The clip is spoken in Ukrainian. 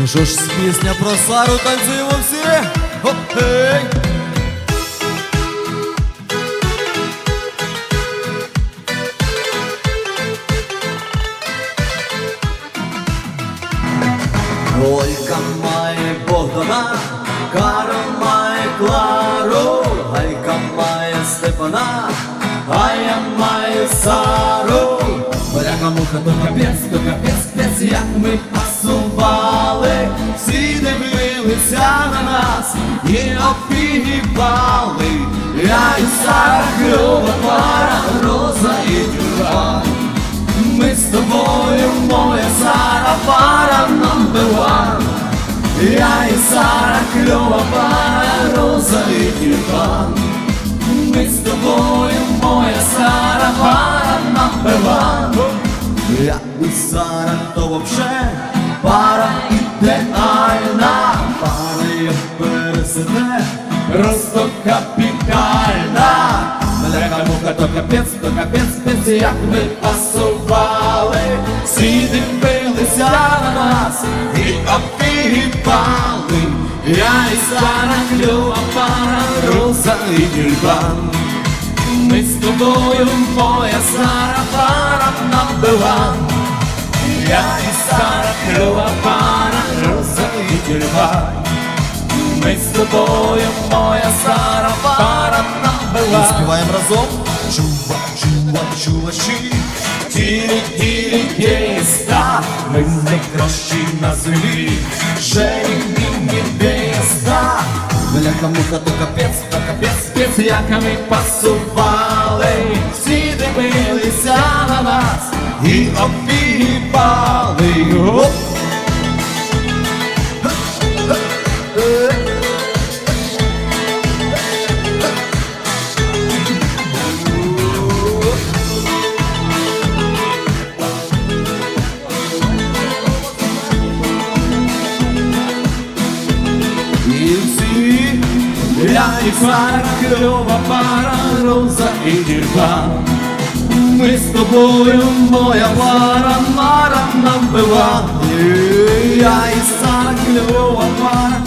Ну що ж, пісня про Сару танцюємо всі. Хоп-хей! Олька має Богдана, Карл має Клару, Гайка має Степана, а я маю Сару. Поляка муха, то капець, то капець, капець, як ми пасували, всі дивилися на нас і опігівали. Я і Сара, кльова пара, роза і тюрбан. Ми з тобою, моя Сара, пара number one Я і Сара, кльова пара, роза і тюльпан Ми з тобою, моя Сара, пара number one Я і Сара, то вообще пара ідеальна Пара пересине, просто капітальна Млека муха, то капець, то капець, капець, як ми пасували, всі дивилися на нас і опігіпали. Я і Сара, клюва пара, роза і тюльпан. Ми з тобою, моя Сара, пара набила. Я і Сара, клюва пара, роза і тюльпан. Ми з тобою, моя Сара, пара набила. Співаємо разом. Чува, чува, чувачі, тілі, тілі, єста, ми найкращі на землі, Жені, невеста. Бляха муха, то капець, то капець, капець, як ми пасували, всі дивилися на нас і обігіпали. Я і Сара, кльова пара, роза і дірка. Ми з тобою, моя пара, мара нам бива. Я і Сара, кльова пара,